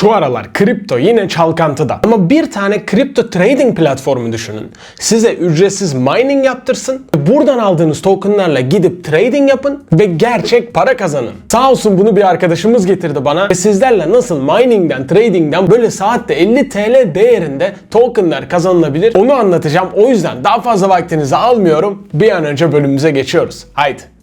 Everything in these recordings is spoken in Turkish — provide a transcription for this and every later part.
Şu aralar kripto yine çalkantıda. Ama bir tane kripto trading platformu düşünün. Size ücretsiz mining yaptırsın. Buradan aldığınız tokenlarla gidip trading yapın ve gerçek para kazanın. Sağ olsun bunu bir arkadaşımız getirdi bana ve sizlerle nasıl miningden, tradingden böyle saatte 50 TL değerinde tokenlar kazanılabilir onu anlatacağım. O yüzden daha fazla vaktinizi almıyorum. Bir an önce bölümümüze geçiyoruz. Haydi.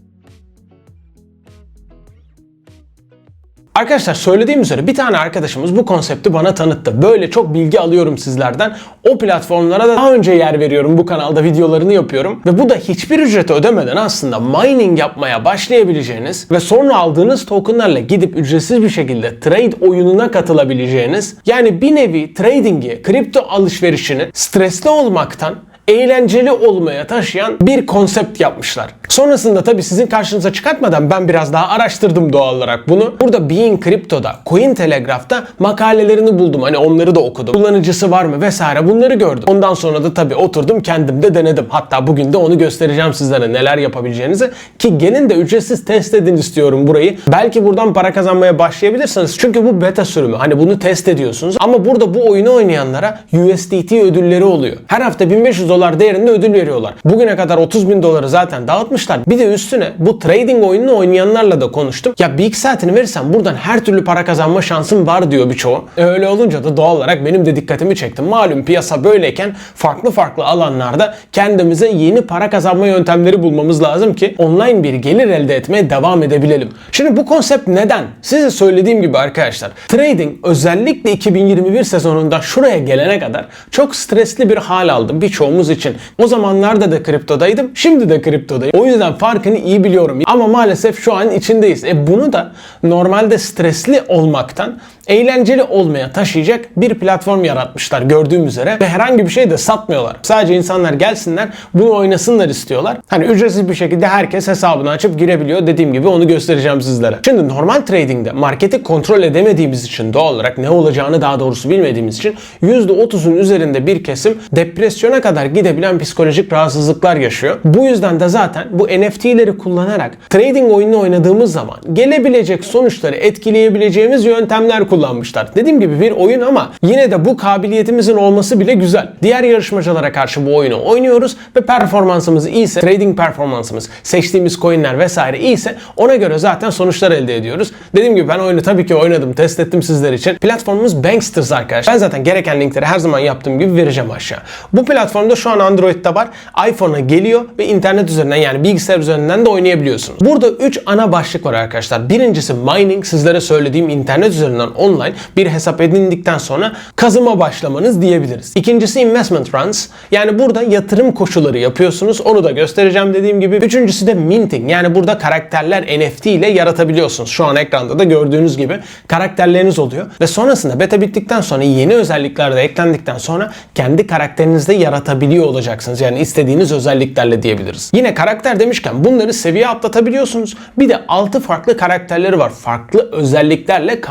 Arkadaşlar söylediğim üzere bir tane arkadaşımız bu konsepti bana tanıttı. Böyle çok bilgi alıyorum sizlerden. O platformlara da daha önce yer veriyorum. Bu kanalda videolarını yapıyorum. Ve bu da hiçbir ücreti ödemeden aslında mining yapmaya başlayabileceğiniz ve sonra aldığınız tokenlarla gidip ücretsiz bir şekilde trade oyununa katılabileceğiniz yani bir nevi trading'i, kripto alışverişini stresli olmaktan eğlenceli olmaya taşıyan bir konsept yapmışlar. Sonrasında tabii sizin karşınıza çıkartmadan ben biraz daha araştırdım doğal olarak bunu. Burada Being Crypto'da, Cointelegraph'ta makalelerini buldum. Hani onları da okudum. Kullanıcısı var mı vesaire bunları gördüm. Ondan sonra da tabii oturdum kendim de denedim. Hatta bugün de onu göstereceğim sizlere neler yapabileceğinizi. Ki gelin de ücretsiz test edin istiyorum burayı. Belki buradan para kazanmaya başlayabilirsiniz. Çünkü bu beta sürümü. Hani bunu test ediyorsunuz. Ama burada bu oyunu oynayanlara USDT ödülleri oluyor. Her hafta 1500 dolar değerinde ödül veriyorlar. Bugüne kadar 30 bin doları zaten dağıtmışlar. Bir de üstüne bu trading oyununu oynayanlarla da konuştum. Ya bir iki saatini verirsen buradan her türlü para kazanma şansın var diyor birçoğu. E öyle olunca da doğal olarak benim de dikkatimi çekti. Malum piyasa böyleyken farklı farklı alanlarda kendimize yeni para kazanma yöntemleri bulmamız lazım ki online bir gelir elde etmeye devam edebilelim. Şimdi bu konsept neden? Size söylediğim gibi arkadaşlar trading özellikle 2021 sezonunda şuraya gelene kadar çok stresli bir hal aldı birçoğumuz için. O zamanlarda da kriptodaydım. Şimdi de kriptodayım. O yüzden farkını iyi biliyorum. Ama maalesef şu an içindeyiz. E bunu da normalde stresli olmaktan eğlenceli olmaya taşıyacak bir platform yaratmışlar gördüğüm üzere ve herhangi bir şey de satmıyorlar. Sadece insanlar gelsinler bunu oynasınlar istiyorlar. Hani ücretsiz bir şekilde herkes hesabını açıp girebiliyor. Dediğim gibi onu göstereceğim sizlere. Şimdi normal trading'de marketi kontrol edemediğimiz için doğal olarak ne olacağını daha doğrusu bilmediğimiz için %30'un üzerinde bir kesim depresyona kadar gidebilen psikolojik rahatsızlıklar yaşıyor. Bu yüzden de zaten bu NFT'leri kullanarak trading oyununu oynadığımız zaman gelebilecek sonuçları etkileyebileceğimiz yöntemler kullanmışlar. Dediğim gibi bir oyun ama yine de bu kabiliyetimizin olması bile güzel. Diğer yarışmacılara karşı bu oyunu oynuyoruz ve performansımız iyiyse, trading performansımız, seçtiğimiz coinler vesaire iyiyse ona göre zaten sonuçlar elde ediyoruz. Dediğim gibi ben oyunu tabii ki oynadım, test ettim sizler için. Platformumuz Banksters arkadaşlar. Ben zaten gereken linkleri her zaman yaptığım gibi vereceğim aşağı. Bu platformda şu an Android'de var. iPhone'a geliyor ve internet üzerinden yani bilgisayar üzerinden de oynayabiliyorsunuz. Burada 3 ana başlık var arkadaşlar. Birincisi mining sizlere söylediğim internet üzerinden online bir hesap edindikten sonra kazıma başlamanız diyebiliriz. İkincisi investment runs. Yani burada yatırım koşulları yapıyorsunuz. Onu da göstereceğim dediğim gibi. Üçüncüsü de minting. Yani burada karakterler NFT ile yaratabiliyorsunuz. Şu an ekranda da gördüğünüz gibi karakterleriniz oluyor. Ve sonrasında beta bittikten sonra yeni özellikler de eklendikten sonra kendi karakterinizde yaratabiliyor olacaksınız. Yani istediğiniz özelliklerle diyebiliriz. Yine karakter demişken bunları seviye atlatabiliyorsunuz. Bir de 6 farklı karakterleri var. Farklı özelliklerle,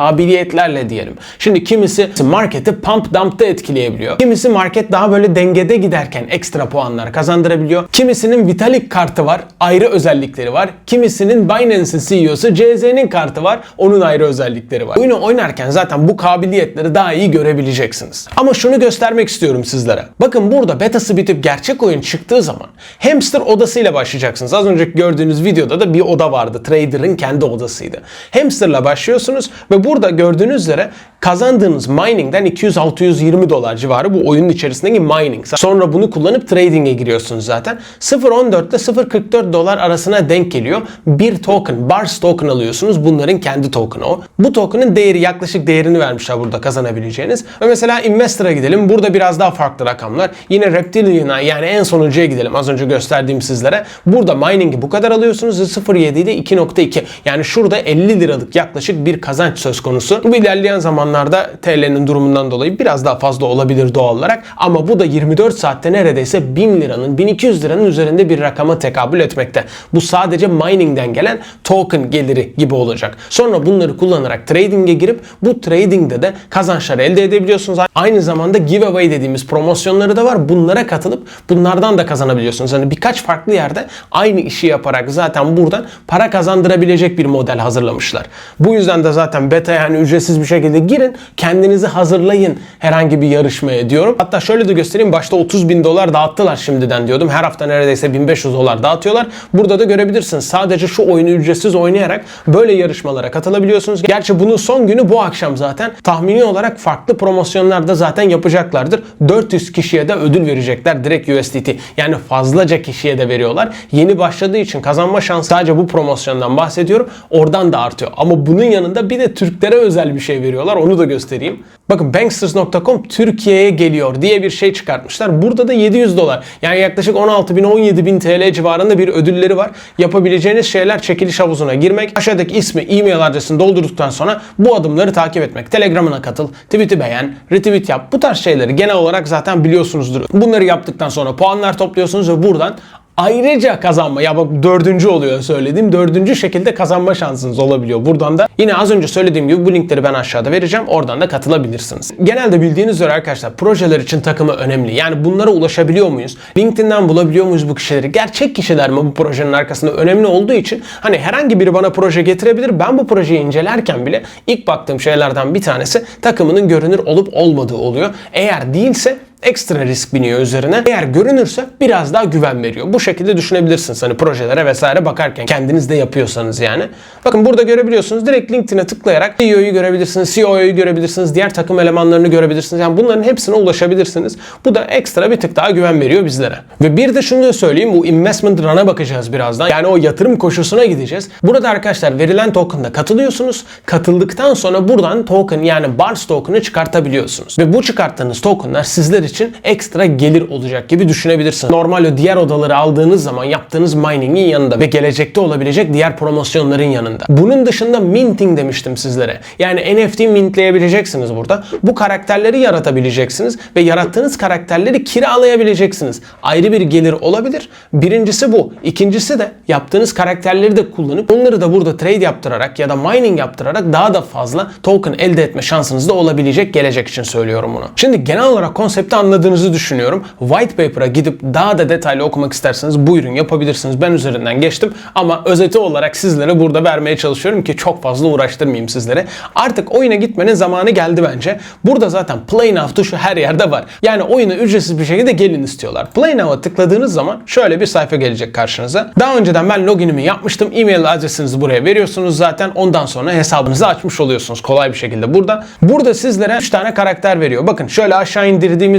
kabiliyetlerle diyelim. Şimdi kimisi marketi pump dump'ta etkileyebiliyor. Kimisi market daha böyle dengede giderken ekstra puanlar kazandırabiliyor. Kimisinin Vitalik kartı var. Ayrı özellikleri var. Kimisinin Binance'in CEO'su CZ'nin kartı var. Onun ayrı özellikleri var. Oyunu oynarken zaten bu kabiliyetleri daha iyi görebileceksiniz. Ama şunu göstermek istiyorum sizlere. Bakın burada betası bitip gerçek oyun çıktığı zaman hamster odasıyla başlayacaksınız. Az önceki gördüğünüz videoda da bir oda vardı. Trader'ın kendi odasıydı. Hamster'la başlıyorsunuz ve burada gördüğünüz üzere kazandığınız mining'den 200-620 dolar civarı bu oyunun içerisindeki mining. Sonra bunu kullanıp trading'e giriyorsunuz zaten. 0.14 ile 0.44 dolar arasına denk geliyor. Bir token, Bars token alıyorsunuz. Bunların kendi token'ı o. Bu token'ın değeri yaklaşık değerini vermişler burada kazanabileceğiniz. Ve mesela Investor'a gidelim. Burada biraz daha farklı rakamlar. Yine Reptilian'a yani en sonuncuya gidelim. Az önce gösterdiğim sizlere. Burada mining'i bu kadar alıyorsunuz. 0.7 ile 2.2. Yani şurada 50 liralık yaklaşık bir kazanç söz konusu. İlerleyen zamanlarda TL'nin durumundan dolayı biraz daha fazla olabilir doğal olarak. Ama bu da 24 saatte neredeyse 1000 liranın, 1200 liranın üzerinde bir rakama tekabül etmekte. Bu sadece mining'den gelen token geliri gibi olacak. Sonra bunları kullanarak trading'e girip bu trading'de de kazançlar elde edebiliyorsunuz. Aynı zamanda giveaway dediğimiz promosyonları da var. Bunlara katılıp bunlardan da kazanabiliyorsunuz. Yani birkaç farklı yerde aynı işi yaparak zaten buradan para kazandırabilecek bir model hazırlamışlar. Bu yüzden de zaten beta yani ücretsiz ücretsiz bir şekilde girin. Kendinizi hazırlayın herhangi bir yarışmaya diyorum. Hatta şöyle de göstereyim. Başta 30 bin dolar dağıttılar şimdiden diyordum. Her hafta neredeyse 1500 dolar dağıtıyorlar. Burada da görebilirsiniz. Sadece şu oyunu ücretsiz oynayarak böyle yarışmalara katılabiliyorsunuz. Gerçi bunun son günü bu akşam zaten. Tahmini olarak farklı promosyonlar da zaten yapacaklardır. 400 kişiye de ödül verecekler direkt USDT. Yani fazlaca kişiye de veriyorlar. Yeni başladığı için kazanma şansı sadece bu promosyondan bahsediyorum. Oradan da artıyor. Ama bunun yanında bir de Türklere özel bir şey veriyorlar. Onu da göstereyim. Bakın banksters.com Türkiye'ye geliyor diye bir şey çıkartmışlar. Burada da 700 dolar. Yani yaklaşık 16 bin 17 bin TL civarında bir ödülleri var. Yapabileceğiniz şeyler çekiliş havuzuna girmek. Aşağıdaki ismi, e-mail adresini doldurduktan sonra bu adımları takip etmek. Telegram'ına katıl, tweet'i beğen, retweet yap. Bu tarz şeyleri genel olarak zaten biliyorsunuzdur. Bunları yaptıktan sonra puanlar topluyorsunuz ve buradan Ayrıca kazanma ya bak dördüncü oluyor söylediğim dördüncü şekilde kazanma şansınız olabiliyor. Buradan da yine az önce söylediğim gibi bu linkleri ben aşağıda vereceğim. Oradan da katılabilirsiniz. Genelde bildiğiniz üzere arkadaşlar projeler için takımı önemli. Yani bunlara ulaşabiliyor muyuz? LinkedIn'den bulabiliyor muyuz bu kişileri? Gerçek kişiler mi bu projenin arkasında önemli olduğu için hani herhangi biri bana proje getirebilir. Ben bu projeyi incelerken bile ilk baktığım şeylerden bir tanesi takımının görünür olup olmadığı oluyor. Eğer değilse ekstra risk biniyor üzerine. Eğer görünürse biraz daha güven veriyor. Bu şekilde düşünebilirsiniz hani projelere vesaire bakarken kendiniz de yapıyorsanız yani. Bakın burada görebiliyorsunuz. Direkt LinkedIn'e tıklayarak CEO'yu görebilirsiniz, COO'yu görebilirsiniz, diğer takım elemanlarını görebilirsiniz. Yani bunların hepsine ulaşabilirsiniz. Bu da ekstra bir tık daha güven veriyor bizlere. Ve bir de şunu da söyleyeyim. Bu investment run'a bakacağız birazdan. Yani o yatırım koşusuna gideceğiz. Burada arkadaşlar verilen token'da katılıyorsunuz. Katıldıktan sonra buradan token yani BARS token'ı çıkartabiliyorsunuz. Ve bu çıkarttığınız token'lar sizler için ekstra gelir olacak gibi düşünebilirsiniz. Normal o diğer odaları aldığınız zaman yaptığınız mining'in yanında ve gelecekte olabilecek diğer promosyonların yanında. Bunun dışında minting demiştim sizlere. Yani NFT mintleyebileceksiniz burada. Bu karakterleri yaratabileceksiniz ve yarattığınız karakterleri kiralayabileceksiniz. Ayrı bir gelir olabilir. Birincisi bu. İkincisi de yaptığınız karakterleri de kullanıp onları da burada trade yaptırarak ya da mining yaptırarak daha da fazla token elde etme şansınız da olabilecek gelecek için söylüyorum bunu. Şimdi genel olarak konsepti anladığınızı düşünüyorum. White paper'a gidip daha da detaylı okumak isterseniz buyurun yapabilirsiniz. Ben üzerinden geçtim ama özeti olarak sizlere burada vermeye çalışıyorum ki çok fazla uğraştırmayayım sizlere. Artık oyuna gitmenin zamanı geldi bence. Burada zaten Play Now tuşu her yerde var. Yani oyuna ücretsiz bir şekilde gelin istiyorlar. Play Now'a tıkladığınız zaman şöyle bir sayfa gelecek karşınıza. Daha önceden ben loginimi yapmıştım. E-mail adresinizi buraya veriyorsunuz zaten. Ondan sonra hesabınızı açmış oluyorsunuz kolay bir şekilde burada. Burada sizlere 3 tane karakter veriyor. Bakın şöyle aşağı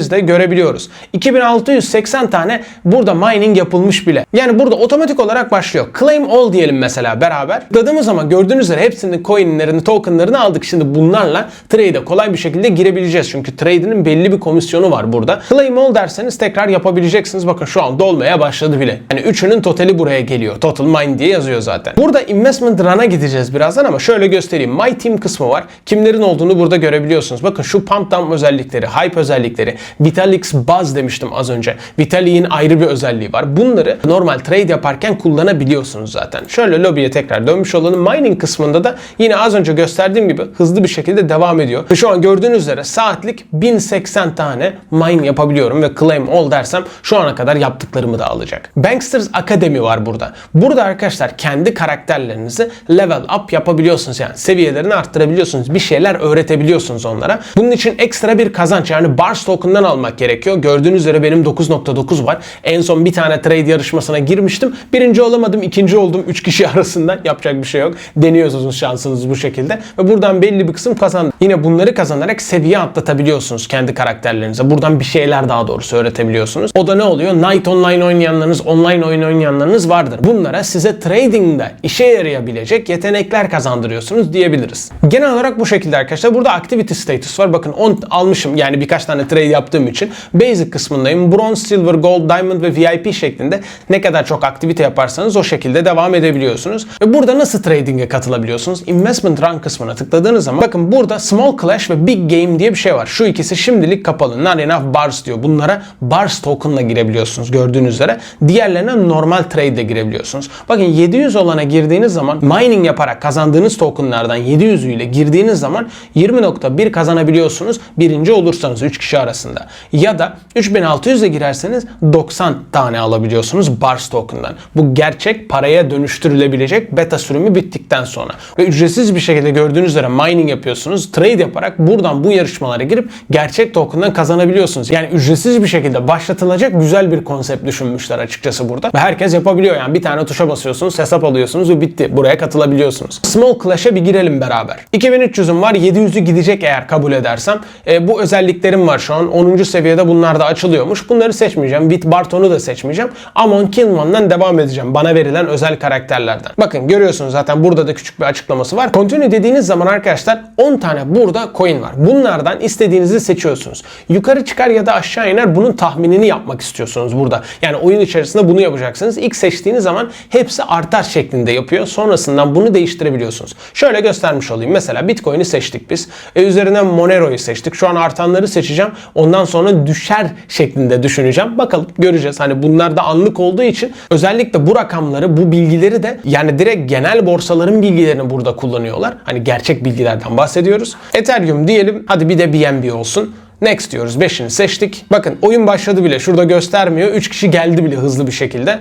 indirdiğimizde görebiliyoruz. 2680 tane burada mining yapılmış bile. Yani burada otomatik olarak başlıyor. Claim all diyelim mesela beraber. Tıkladığımız zaman gördüğünüz üzere hepsinin coinlerini, tokenlarını aldık. Şimdi bunlarla trade'e kolay bir şekilde girebileceğiz. Çünkü trade'inin belli bir komisyonu var burada. Claim all derseniz tekrar yapabileceksiniz. Bakın şu an dolmaya başladı bile. Yani üçünün totali buraya geliyor. Total mine diye yazıyor zaten. Burada investment run'a gideceğiz birazdan ama şöyle göstereyim. My team kısmı var. Kimlerin olduğunu burada görebiliyorsunuz. Bakın şu pump dump özellikleri, hype özellikleri, Vitalix Buzz demiştim az önce. Vitalik'in ayrı bir özelliği var. Bunları normal trade yaparken kullanabiliyorsunuz zaten. Şöyle lobiye tekrar dönmüş olalım. Mining kısmında da yine az önce gösterdiğim gibi hızlı bir şekilde devam ediyor. Şu an gördüğünüz üzere saatlik 1080 tane mine yapabiliyorum ve claim all dersem şu ana kadar yaptıklarımı da alacak. Banksters Academy var burada. Burada arkadaşlar kendi karakterlerinizi level up yapabiliyorsunuz yani seviyelerini arttırabiliyorsunuz. Bir şeyler öğretebiliyorsunuz onlara. Bunun için ekstra bir kazanç yani Bars token'dan almak gerekiyor. Gördüğünüz üzere benim 9.9 var. En son bir tane trade yarışmasına girmiştim. Birinci olamadım, ikinci oldum. 3 kişi arasında yapacak bir şey yok. Deniyorsunuz şansınızı bu şekilde. Ve buradan belli bir kısım kazandım. Yine bunları kazanarak seviye atlatabiliyorsunuz kendi karakterlerinize. Buradan bir şeyler daha doğrusu öğretebiliyorsunuz. O da ne oluyor? Night Online oynayanlarınız, online oyun oynayanlarınız vardır. Bunlara size trading'de işe yarayabilecek yetenekler kazandırıyorsunuz diyebiliriz. Genel olarak bu şekilde arkadaşlar. Burada activity status var. Bakın 10 almışım yani birkaç tane trade yaptığım için. Basic kısmındayım. Bronze, Silver, Gold, Diamond ve VIP şeklinde ne kadar çok aktivite yaparsanız o şekilde devam edebiliyorsunuz. Ve burada nasıl trading'e katılabiliyorsunuz? Investment Run kısmına tıkladığınız zaman bakın burada Small Clash ve Big Game diye bir şey var. Şu ikisi şimdilik kapalı. Not enough bars diyor. Bunlara bars token'la girebiliyorsunuz gördüğünüz üzere. Diğerlerine normal trade ile girebiliyorsunuz. Bakın 700 olana girdiğiniz zaman mining yaparak kazandığınız tokenlardan 700 ile girdiğiniz zaman 20.1 kazanabiliyorsunuz. Birinci olursanız 3 kişi arasında. Ya da 3600'e girerseniz 90 tane alabiliyorsunuz Bars token'dan. Bu gerçek paraya dönüştürülebilecek beta sürümü bittikten sonra. Ve ücretsiz bir şekilde gördüğünüz üzere mining yapıyorsunuz. Trade yaparak buradan bu yarışmalara girip gerçek token'dan kazanabiliyorsunuz. Yani ücretsiz bir şekilde başlatılacak güzel bir konsept düşünmüşler açıkçası burada. Ve herkes yapabiliyor yani. Bir tane tuşa basıyorsunuz, hesap alıyorsunuz ve bitti. Buraya katılabiliyorsunuz. Small Clash'e bir girelim beraber. 2300'üm var, 700'ü gidecek eğer kabul edersem. E, bu özelliklerim var şu an. 10. seviyede bunlar da açılıyormuş. Bunları seçmeyeceğim. Bit Barton'u da seçmeyeceğim. Amon Killman'dan devam edeceğim. Bana verilen özel karakterlerden. Bakın görüyorsunuz zaten burada da küçük bir açıklaması var. Continue dediğiniz zaman arkadaşlar 10 tane burada coin var. Bunlardan istediğinizi seçiyorsunuz. Yukarı çıkar ya da aşağı iner bunun tahminini yapmak istiyorsunuz burada. Yani oyun içerisinde bunu yapacaksınız. İlk seçtiğiniz zaman hepsi artar şeklinde yapıyor. Sonrasından bunu değiştirebiliyorsunuz. Şöyle göstermiş olayım. Mesela Bitcoin'i seçtik biz. E, üzerine Monero'yu seçtik. Şu an artanları seçeceğim. Ondan sonra düşer şeklinde düşüneceğim. Bakalım göreceğiz. Hani bunlar da anlık olduğu için özellikle bu rakamları, bu bilgileri de yani direkt genel borsaların bilgilerini burada kullanıyorlar. Hani gerçek bilgilerden bahsediyoruz. Ethereum diyelim. Hadi bir de BNB olsun. Next diyoruz. 5'ini seçtik. Bakın oyun başladı bile. Şurada göstermiyor. 3 kişi geldi bile hızlı bir şekilde.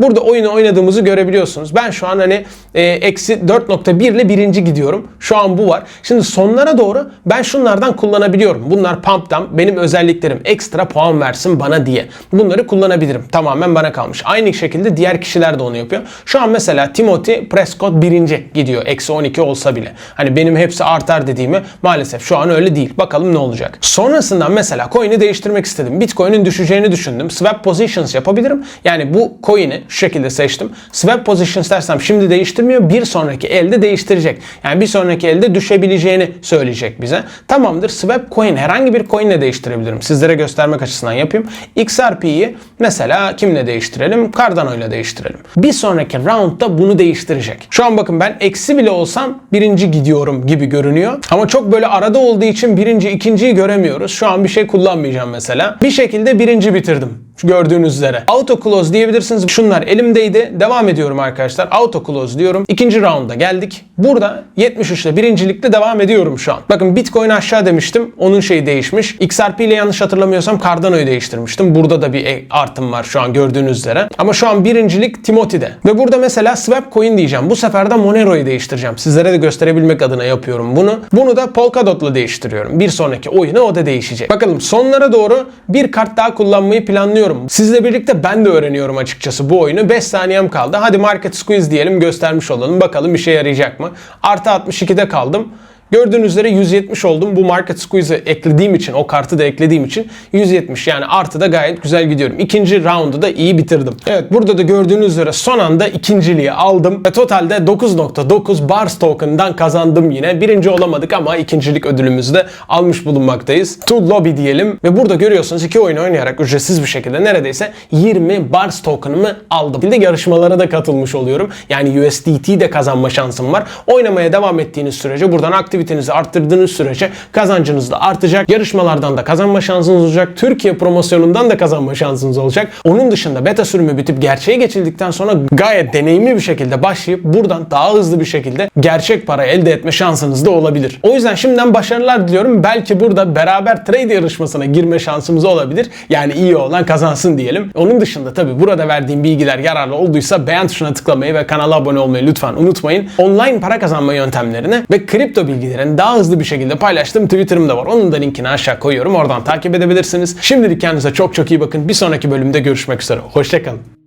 Burada oyunu oynadığımızı görebiliyorsunuz. Ben şu an hani e, eksi 4.1 ile birinci gidiyorum. Şu an bu var. Şimdi sonlara doğru ben şunlardan kullanabiliyorum. Bunlar pump'tan benim özelliklerim ekstra puan versin bana diye. Bunları kullanabilirim. Tamamen bana kalmış. Aynı şekilde diğer kişiler de onu yapıyor. Şu an mesela Timothy Prescott birinci gidiyor. Eksi 12 olsa bile. Hani benim hepsi artar dediğimi maalesef şu an öyle değil. Bakalım ne olacak. Sonrasından mesela coin'i değiştirmek istedim. Bitcoin'in düşeceğini düşündüm. Swap positions yapabilirim. Yani bu coin'i şu şekilde seçtim. Swap positions dersem şimdi değiştirmiyor. Bir sonraki elde değiştirecek. Yani bir sonraki elde düşebileceğini söyleyecek bize. Tamamdır. Swap coin herhangi bir coin ile değiştirebilirim. Sizlere göstermek açısından yapayım. XRP'yi mesela kimle değiştirelim? Cardano ile değiştirelim. Bir sonraki roundda bunu değiştirecek. Şu an bakın ben eksi bile olsam birinci gidiyorum gibi görünüyor. Ama çok böyle arada olduğu için birinci, ikinciyi göremiyoruz. Şu an bir şey kullanmayacağım mesela. Bir şekilde birinci bitirdim. Gördüğünüz üzere. Auto close diyebilirsiniz. Şunlar elimdeydi. Devam ediyorum arkadaşlar. Auto close diyorum. İkinci rounda geldik. Burada 73 ile birincilikte devam ediyorum şu an. Bakın Bitcoin aşağı demiştim. Onun şeyi değişmiş. XRP ile yanlış hatırlamıyorsam Cardano'yu değiştirmiştim. Burada da bir e- artım var şu an gördüğünüz üzere. Ama şu an birincilik Timothy'de. Ve burada mesela Swap Coin diyeceğim. Bu sefer de Monero'yu değiştireceğim. Sizlere de gösterebilmek adına yapıyorum bunu. Bunu da Polkadot'la değiştiriyorum. Bir sonraki oyuna o da değişecek. Bakalım sonlara doğru bir kart daha kullanmayı planlıyorum öğreniyorum. Sizle birlikte ben de öğreniyorum açıkçası bu oyunu. 5 saniyem kaldı. Hadi Market Squeeze diyelim göstermiş olalım. Bakalım işe yarayacak mı? Artı 62'de kaldım. Gördüğünüz üzere 170 oldum. Bu Market Squeeze'ı eklediğim için, o kartı da eklediğim için 170 yani artı da gayet güzel gidiyorum. İkinci roundu da iyi bitirdim. Evet burada da gördüğünüz üzere son anda ikinciliği aldım. Ve totalde 9.9 Bars Token'dan kazandım yine. Birinci olamadık ama ikincilik ödülümüzü de almış bulunmaktayız. To Lobby diyelim. Ve burada görüyorsunuz iki oyun oynayarak ücretsiz bir şekilde neredeyse 20 Bars Token'ımı aldım. Bir de yarışmalara da katılmış oluyorum. Yani USDT de kazanma şansım var. Oynamaya devam ettiğiniz sürece buradan aktif aktivitenizi arttırdığınız sürece kazancınız da artacak. Yarışmalardan da kazanma şansınız olacak. Türkiye promosyonundan da kazanma şansınız olacak. Onun dışında beta sürümü bitip gerçeğe geçildikten sonra gayet deneyimli bir şekilde başlayıp buradan daha hızlı bir şekilde gerçek para elde etme şansınız da olabilir. O yüzden şimdiden başarılar diliyorum. Belki burada beraber trade yarışmasına girme şansımız olabilir. Yani iyi olan kazansın diyelim. Onun dışında tabi burada verdiğim bilgiler yararlı olduysa beğen tuşuna tıklamayı ve kanala abone olmayı lütfen unutmayın. Online para kazanma yöntemlerini ve kripto bilgileri bilgilerini daha hızlı bir şekilde paylaştığım Twitter'ım da var. Onun da linkini aşağı koyuyorum. Oradan takip edebilirsiniz. Şimdilik kendinize çok çok iyi bakın. Bir sonraki bölümde görüşmek üzere. Hoşçakalın.